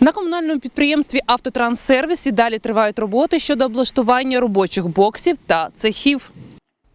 На комунальному підприємстві Автотранссервіс і далі тривають роботи щодо облаштування робочих боксів та цехів.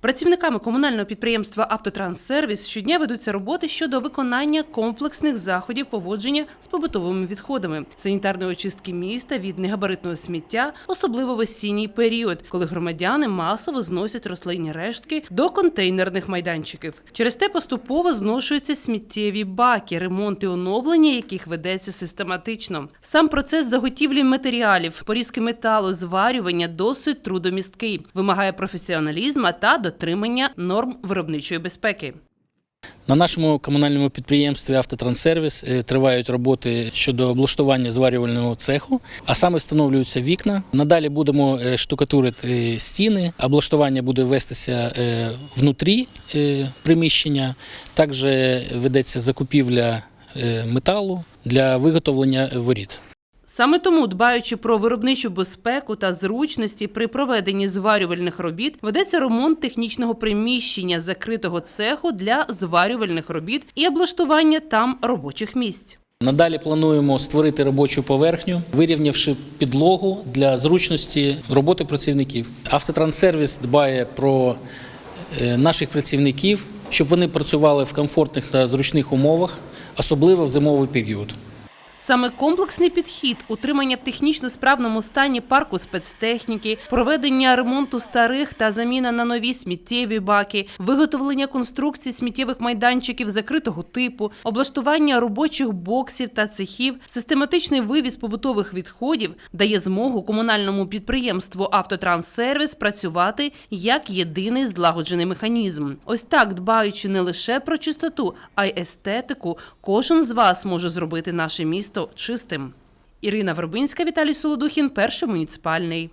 Працівниками комунального підприємства Автотранссервіс щодня ведуться роботи щодо виконання комплексних заходів поводження з побутовими відходами, санітарної очистки міста від негабаритного сміття, особливо в осінній період, коли громадяни масово зносять рослинні рештки до контейнерних майданчиків. Через те поступово зношуються сміттєві баки, ремонт і оновлення яких ведеться систематично. Сам процес заготівлі матеріалів, порізки металу, зварювання досить трудомісткий, вимагає професіоналізму та дотримання норм виробничої безпеки. На нашому комунальному підприємстві Автотранссервіс е, тривають роботи щодо облаштування зварювального цеху, а саме встановлюються вікна. Надалі будемо е, штукатурити стіни. Облаштування буде вестися е, внутрі е, приміщення. Також ведеться закупівля е, металу для виготовлення воріт. Саме тому, дбаючи про виробничу безпеку та зручності при проведенні зварювальних робіт, ведеться ремонт технічного приміщення закритого цеху для зварювальних робіт і облаштування там робочих місць. Надалі плануємо створити робочу поверхню, вирівнявши підлогу для зручності роботи працівників. Автотранссервіс дбає про е, наших працівників, щоб вони працювали в комфортних та зручних умовах, особливо в зимовий період. Саме комплексний підхід, утримання в технічно справному стані парку спецтехніки, проведення ремонту старих та заміна на нові сміттєві баки, виготовлення конструкцій сміттєвих майданчиків закритого типу, облаштування робочих боксів та цехів, систематичний вивіз побутових відходів дає змогу комунальному підприємству Автотранссервіс працювати як єдиний злагоджений механізм. Ось так, дбаючи не лише про чистоту, а й естетику, кожен з вас може зробити наше місто чистим. Ірина Вербинська, Віталій Солодухін, перший муніципальний.